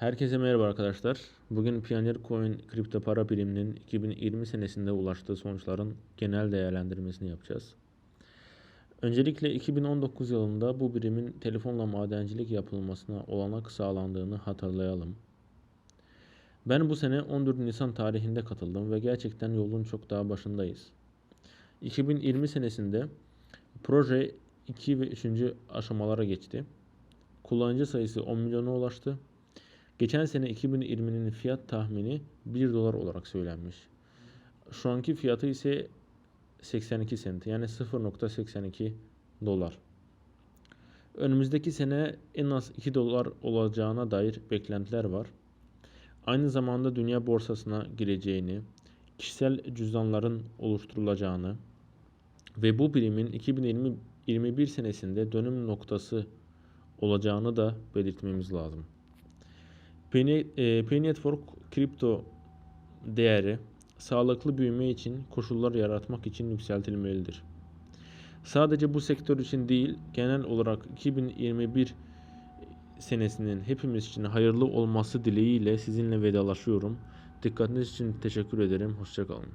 Herkese merhaba arkadaşlar. Bugün Pioneer Coin kripto para biriminin 2020 senesinde ulaştığı sonuçların genel değerlendirmesini yapacağız. Öncelikle 2019 yılında bu birimin telefonla madencilik yapılmasına olanak sağlandığını hatırlayalım. Ben bu sene 14 Nisan tarihinde katıldım ve gerçekten yolun çok daha başındayız. 2020 senesinde proje 2 ve 3. aşamalara geçti. Kullanıcı sayısı 10 milyona ulaştı. Geçen sene 2020'nin fiyat tahmini 1 dolar olarak söylenmiş. Şu anki fiyatı ise 82 sent yani 0.82 dolar. Önümüzdeki sene en az 2 dolar olacağına dair beklentiler var. Aynı zamanda dünya borsasına gireceğini, kişisel cüzdanların oluşturulacağını ve bu birimin 2020-21 senesinde dönüm noktası olacağını da belirtmemiz lazım. Pay, e, Network kripto değeri sağlıklı büyüme için koşullar yaratmak için yükseltilmelidir. Sadece bu sektör için değil, genel olarak 2021 senesinin hepimiz için hayırlı olması dileğiyle sizinle vedalaşıyorum. Dikkatiniz için teşekkür ederim. Hoşçakalın.